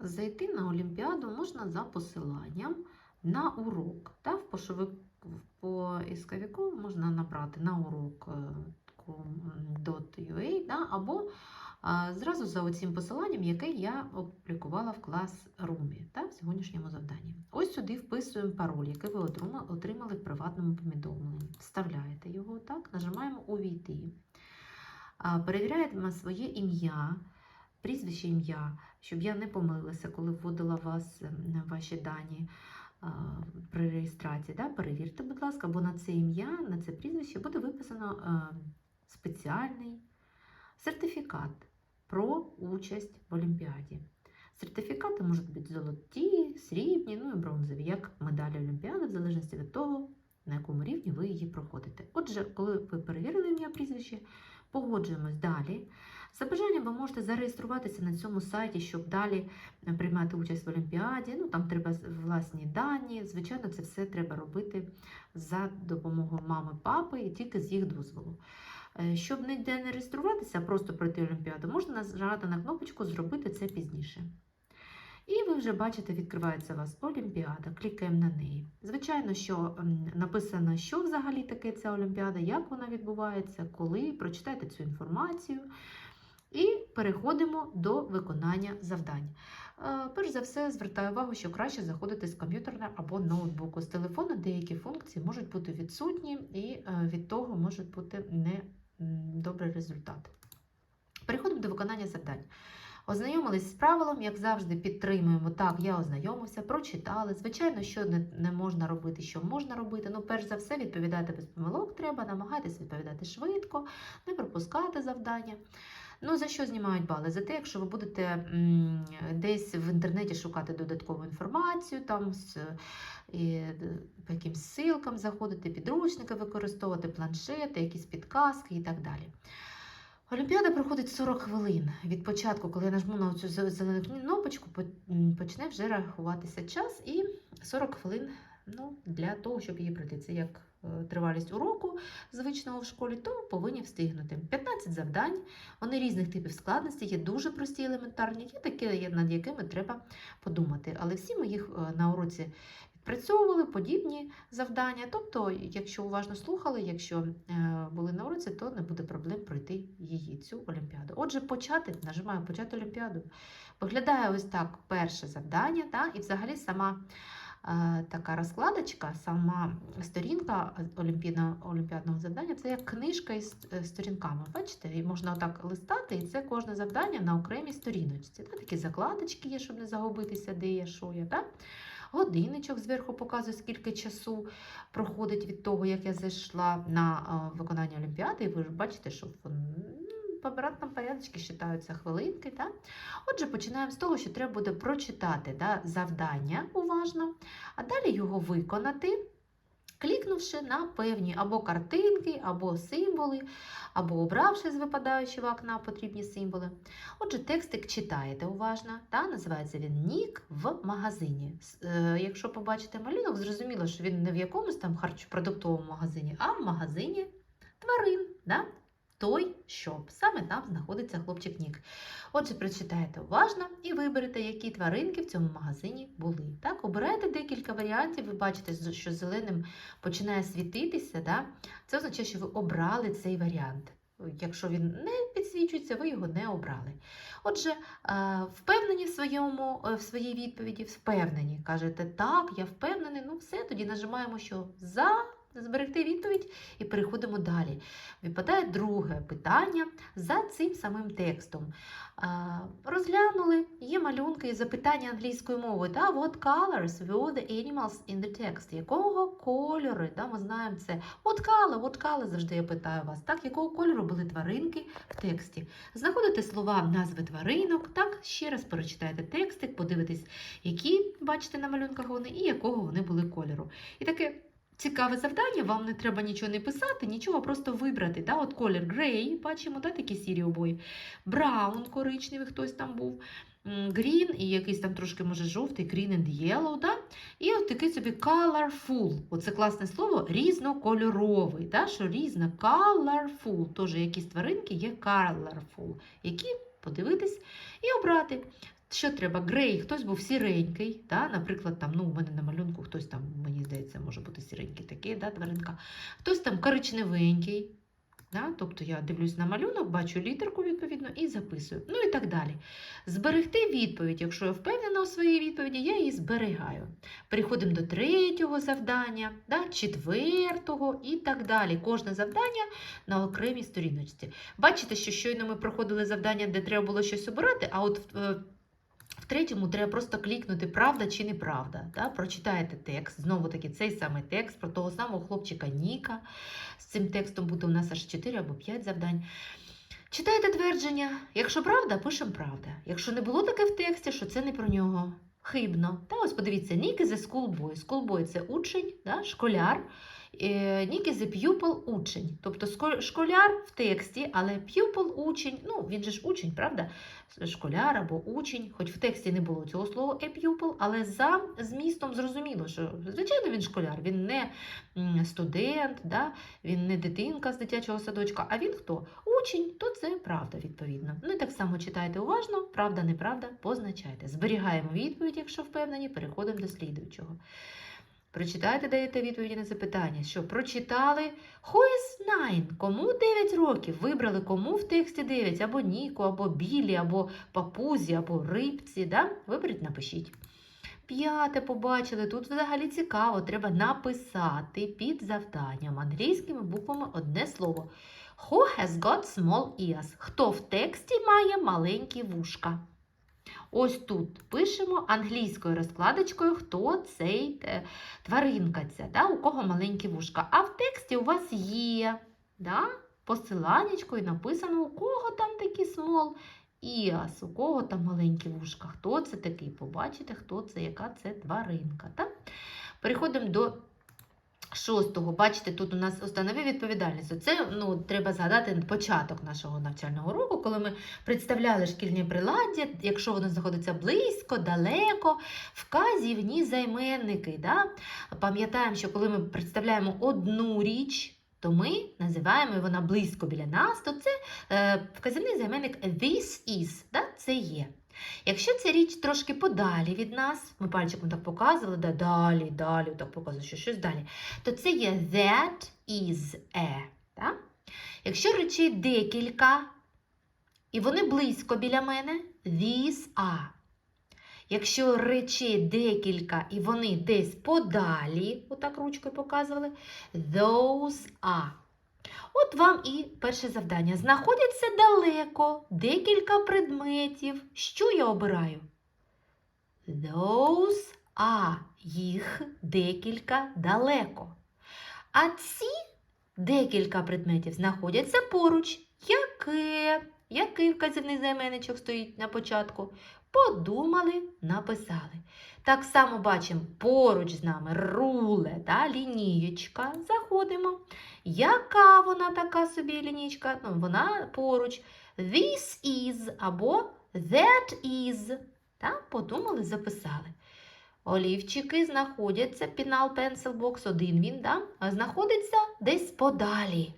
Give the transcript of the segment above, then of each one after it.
Зайти на Олімпіаду можна за посиланням на урок. Та, в поисковику можна набрати на урок е, .ua, да, або а, зразу за оцим посиланням, яке я опублікувала в клас-румі та, в сьогоднішньому завданні. Ось сюди вписуємо пароль, який ви отримали в приватному повідомленні. Вставляєте його, так, нажимаємо Увійти. Перевіряємо своє ім'я, прізвище ім'я, щоб я не помилилася, коли вводила вас ем, ваші дані при реєстрації. Да? Перевірте, будь ласка, бо на це ім'я, на це прізвище буде виписано е, спеціальний сертифікат про участь в Олімпіаді. Сертифікати можуть бути золоті, срібні, ну і бронзові, як медалі Олімпіади, в залежності від того, на якому рівні ви її проходите. Отже, коли ви перевірили ім'я прізвище, погоджуємось далі. За бажанням ви можете зареєструватися на цьому сайті, щоб далі е, приймати участь в Олімпіаді. Ну, там треба власні дані. Звичайно, це все треба робити за допомогою мами, папи і тільки з їх дозволу. Е, Щоб ніде не реєструватися, просто пройти Олімпіаду, можна нажати на кнопочку Зробити це пізніше. І ви вже бачите, відкривається у вас Олімпіада, клікаємо на неї. Звичайно, що написано, що взагалі таке ця Олімпіада, як вона відбувається, коли, прочитайте цю інформацію. І переходимо до виконання завдань. Е, Перш за все, звертаю увагу, що краще заходити з комп'ютера або ноутбуку. З телефона деякі функції можуть бути відсутні, і е, від того може бути не м, добрий результат. Переходимо до виконання завдань. Ознайомились з правилом, як завжди, підтримуємо. Так, я ознайомився, прочитали. Звичайно, що не, не можна робити, що можна робити. Ну, перш за все, відповідати без помилок треба, намагайтесь відповідати швидко, не пропускати завдання. Ну, за що знімають бали? За те, якщо ви будете десь в інтернеті шукати додаткову інформацію, там з, і, по якимсь ссылкам заходити, підручники використовувати, планшети, якісь підказки і так далі. Олімпіада проходить 40 хвилин. Від початку, коли я нажму на цю зелену кнопочку, почне вже рахуватися час і 40 хвилин ну, для того, щоб її пройти. Це як е, тривалість уроку звичного в школі, то повинні встигнути. 15 завдань, вони різних типів складності, є дуже прості, елементарні, є такі, над якими треба подумати. Але всі ми їх е, на уроці відпрацьовували, подібні завдання. Тобто, якщо уважно слухали, якщо е, були на уроці, то не буде проблем пройти її, цю олімпіаду. Отже, почати, нажимаю почати олімпіаду. Виглядає ось так перше завдання, та, і взагалі сама. е, Така розкладочка, сама сторінка олімпійного, олімпіадного завдання це як книжка із е, сторінками. Бачите, і можна отак листати, і це кожне завдання на окремій сторіночці. Та, такі закладочки є, щоб не загубитися, де є, що є. Та? Годинничок зверху показує, скільки часу проходить від того, як я зайшла на виконання Олімпіади. І ви ж бачите, що в обратному порядочку вважаються хвилинки. Та? Отже, починаємо з того, що треба буде прочитати да, завдання уважно, а далі його виконати. Клікнувши на певні або картинки, або символи, або обравши з випадаючого окна потрібні символи. Отже, текстик читаєте уважно, та називається він Нік в магазині. Е, Якщо побачите малюнок, зрозуміло, що він не в якомусь там харчопродуктовому магазині, а в магазині тварин. Да? Той шоп. Саме там знаходиться хлопчик Нік. Отже, прочитайте уважно і виберете, які тваринки в цьому магазині були. Так, обирайте декілька варіантів. Ви бачите, що зеленим починає світитися. Да? Це означає, що ви обрали цей варіант. Якщо він не підсвічується, ви його не обрали. Отже, е, впевнені в, своєму, е, в своїй відповіді, впевнені. Кажете, так, я впевнений, ну все, тоді нажимаємо, що за. Зберегти відповідь і переходимо далі. Випадає друге питання за цим самим текстом. Розглянули, є малюнки і запитання англійською мовою. Да? What colors were the animals in the text? Якого кольору? Да? Ми знаємо це. What color? What color? Завжди я питаю вас. Так, якого кольору були тваринки в тексті? Знаходите слова, назви тваринок, так, ще раз перечитайте текстик, подивитесь, які бачите на малюнках вони і якого вони були кольору. І таке цікаве завдання, вам не треба нічого не писати, нічого, просто вибрати. Да? От колір грей, бачимо, да, такі сірі обої. Браун, коричневий, хтось там був. Грін і якийсь там трошки, може, жовтий, green and yellow, да? І от такий собі colorful. Оце класне слово різнокольоровий. Да? Що різно colorful. Тож якісь тваринки є colorful, які подивитись і обрати. Що треба? Грей, хтось був сіренький, да? наприклад, там, ну, у мене на малюнку хтось там, мені здається, може бути сіренький такий, да, тваринка. Хтось там коричневенький. Да? Тобто я дивлюсь на малюнок, бачу літерку відповідно і записую. Ну і так далі. Зберегти відповідь. Якщо я впевнена у своїй відповіді, я її зберігаю. Переходимо до третього завдання, да? четвертого і так далі. Кожне завдання на окремій сторіночці. Бачите, що щойно ми проходили завдання, де треба було щось обирати, а от е, третьому треба просто клікнути правда чи неправда. Да? Прочитаєте текст, знову таки цей самий текст про того самого хлопчика Ніка. З цим текстом буде у нас аж 4 або 5 завдань. Читаєте твердження. Якщо правда, пишемо правда. Якщо не було таке в тексті, що це не про нього. Хибно. Та ось подивіться, Нік is a schoolboy. Schoolboy – це учень, да? школяр. Е, Нік is a pupil – учень. Тобто школяр в тексті, але pupil – учень. Ну, він же ж учень, правда? Школяр або учень. Хоч в тексті не було цього слова a pupil, але за змістом зрозуміло, що звичайно він школяр, він не студент, да? він не дитинка з дитячого садочка, а він хто? Учень, то це правда, відповідно. Ну і так само читайте уважно, правда, неправда, позначайте. Зберігаємо відповідь, якщо впевнені, переходимо до слідуючого. Прочитайте, даєте відповіді на запитання, що прочитали Who is nine? Кому 9 років? Вибрали кому в тексті 9, або Ніку, або Білі, або папузі, або рибці. Да? Виберіть, напишіть. П'яте побачили. Тут взагалі цікаво. Треба написати під завданням англійськими буквами одне слово. Who has got small ears? Хто в тексті має маленькі вушка? Ось тут пишемо англійською розкладочкою, хто цей е, тваринка ця, да? у кого маленькі вушка. А в тексті у вас є да? посиланнячко і написано, у кого там такі small ears, у кого там маленькі вушка. Хто це такий? Побачите, хто це, яка це тваринка. Так? Переходимо до шостого. Бачите, тут у нас установи відповідальність. Це ну, треба згадати початок нашого навчального року, коли ми представляли шкільні приладдя, якщо воно знаходиться близько, далеко, вказівні займенники. Да? Пам'ятаємо, що коли ми представляємо одну річ, то ми називаємо вона близько біля нас, то це е, вказівний займенник this is, да? це є. Якщо ця річ трошки подалі від нас, ми пальчиком так показували, да, далі, далі, так показує, що щось далі, то це є that is a. Так? Якщо речей декілька, і вони близько біля мене, these are. Якщо речей декілька і вони десь подалі, отак ручкою показували, those are. От вам і перше завдання. Знаходяться далеко декілька предметів. Що я обираю? Those are. Їх декілька далеко. А ці декілька предметів знаходяться поруч. Яке? Який вказівний займенничок стоїть на початку? Подумали, написали. Так само бачимо поруч з нами руле, да, лінієчка. Заходимо. Яка вона така собі лінічка? Ну, вона поруч. This is або that is. Так, подумали, записали. Олівчики знаходяться, пінал, пенсил, бокс, один він, да? знаходиться десь подалі.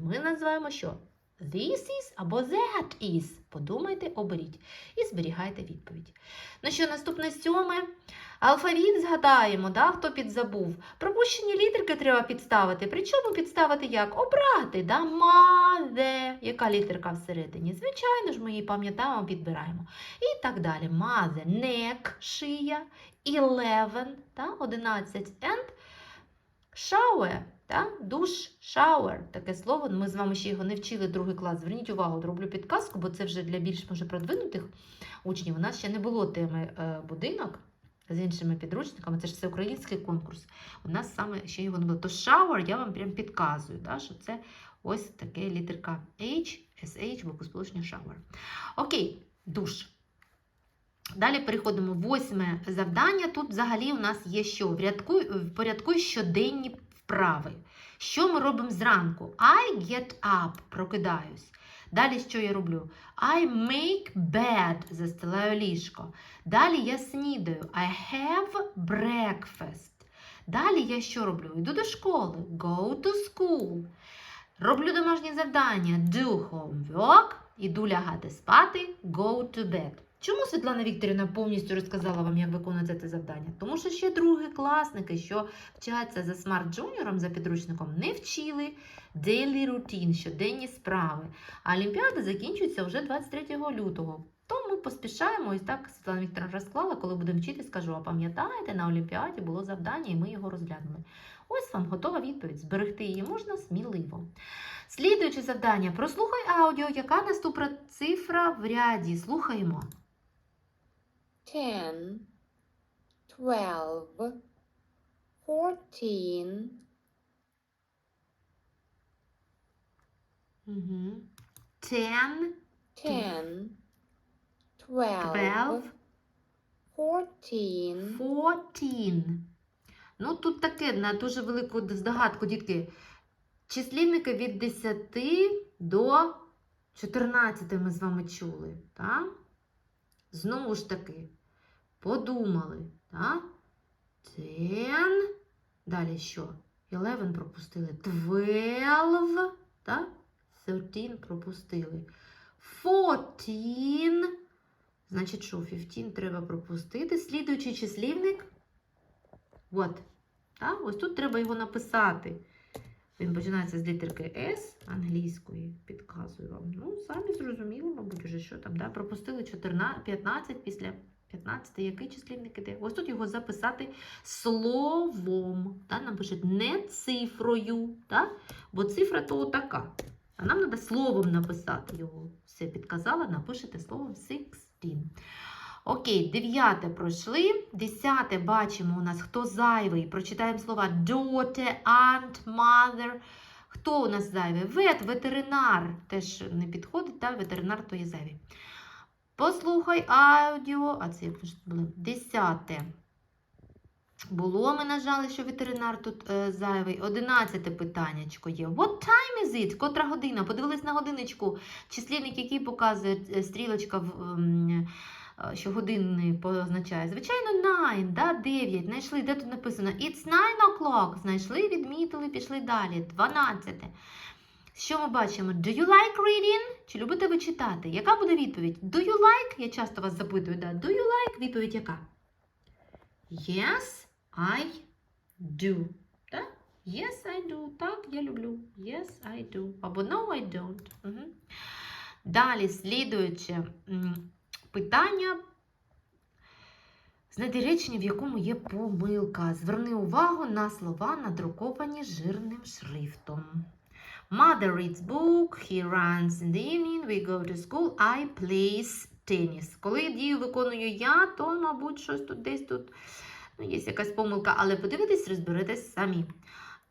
Ми називаємо що? This is або that is. Подумайте, оберіть і зберігайте відповідь. Ну що, наступне сьоме. Алфавіт згадаємо, да, хто підзабув. Пропущені літерки треба підставити. Причому підставити як? Обрати, да? мазе. Яка літерка всередині? Звичайно ж, ми її пам'ятаємо, підбираємо. І так далі. Мазе, нек, шия, eleven, да? 11 and shower, да? душ, shower. Таке слово. Ми з вами ще його не вчили другий клас. Зверніть увагу, роблю підказку, бо це вже для більш може продвинутих учнів. У нас ще не було теми е, будинок з іншими підручниками. Це ж всеукраїнський конкурс. У нас саме ще його не було. То shower я вам прям підказую, да, що це ось таке літерка H, SH, буквосполучення shower. Окей, душ. Далі переходимо восьме завдання. Тут взагалі у нас є що? В порядку щоденні вправи. Що ми робимо зранку? I get up, прокидаюсь. Далі що я роблю? I make bed, застилаю ліжко. Далі я снідаю. I have breakfast. Далі я що роблю? Йду до школи. Go to school. Роблю домашнє завдання. Do homework. Іду лягати спати. Go to bed. Чому Світлана Вікторівна повністю розказала вам, як виконувати це завдання? Тому що ще другі класники, що вчаться за Smart Junior, за підручником, не вчили daily routine, щоденні справи. А Олімпіада закінчується вже 23 лютого. То ми поспішаємо, ось так Світлана Вікторовна розклала, коли будемо вчити, скажу, а пам'ятаєте, на Олімпіаді було завдання, і ми його розглянули. Ось вам готова відповідь. Зберегти її можна сміливо. Слідуюче завдання. Прослухай аудіо, яка наступна цифра в ряді. Слухаємо. Ten, twelve, fourteen, Угу. Ten, ten, twelve, twelve, fourteen, fourteen. Ну, тут таке на дуже велику здогадку, дітки. Числівники від 10 до 14 ми з вами чули. Так? Знову ж таки, подумали. Так? Ten. Далі що? 11 пропустили. 12. Так? 13 пропустили. 14. Значить, що 15 треба пропустити. Слідуючий числівник. От. Так? Ось тут треба його написати. Він починається з літерки S англійської, підказую вам. Ну, самі зрозуміли, мабуть, уже що там. Да? Пропустили 14, 15 після 15. Який числівник іде? Ось тут його записати словом. Да? Нам пишуть не цифрою, да? бо цифра то така. А нам треба словом написати його. Все підказала, напишете словом 16. Окей, дев'яте пройшли. Десяте бачимо у нас, хто зайвий. Прочитаємо слова daughter, aunt, mother. Хто у нас зайвий? Вет, ветеринар. Теж не підходить, так? ветеринар то є зайвий. Послухай аудіо. А це як були? Десяте. Було, ми нажали, що ветеринар тут е, зайвий. Одинадцяте питаннячко є. What time is it? Котра година? Подивились на годиночку. Числівник, який показує е, стрілочка, в, е, що години позначає. Звичайно, 9, да, 9. Знайшли, де тут написано? It's 9 o'clock. Знайшли, відмітили, пішли далі. 12. Що ми бачимо? Do you like reading? Чи любите ви читати? Яка буде відповідь? Do you like? Я часто вас запитую, да. Do you like? Відповідь яка? Yes, I do. Так? Yes, I do. Так, я люблю. Yes, I do. Або no, I don't. Угу. Далі, слідуюче питання. Знайди речення, в якому є помилка. Зверни увагу на слова, надруковані жирним шрифтом. Mother reads book, he runs in the evening, we go to school, I plays tennis. Коли дію виконую я, то, мабуть, щось тут десь тут ну, є якась помилка, але подивитесь, розберетесь самі.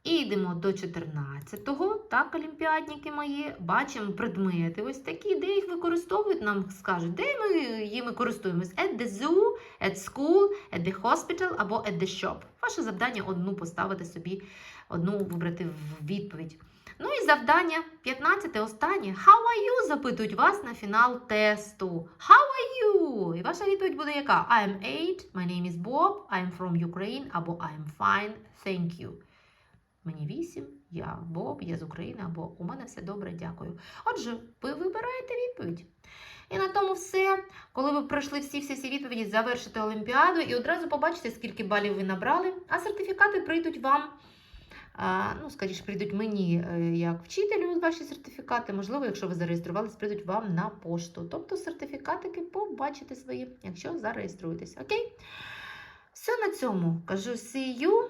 І йдемо до 14-го, так, олімпіадники мої, бачимо предмети ось такі, де їх використовують, нам скажуть, де ми їми користуємось. At the zoo, at school, at the hospital або at the shop. Ваше завдання одну поставити собі, одну вибрати в відповідь. Ну і завдання 15 останнє. How are you? запитують вас на фінал тесту. How are you? І ваша відповідь буде яка? I'm 8, my name is Bob, I'm from Ukraine або I'm fine, thank you. Мені 8, я Боб, я з України, або у мене все добре, дякую. Отже, ви вибираєте відповідь. І на тому все. Коли ви пройшли всі всі всі відповіді, завершите Олімпіаду і одразу побачите, скільки балів ви набрали, а сертифікати прийдуть вам. Ну, скоріше, прийдуть мені е, як вчителю ваші сертифікати. Можливо, якщо ви зареєструвались, прийдуть вам на пошту. Тобто сертифікатики побачите свої, якщо зареєструєтесь. Окей? Все на цьому. Кажу see you.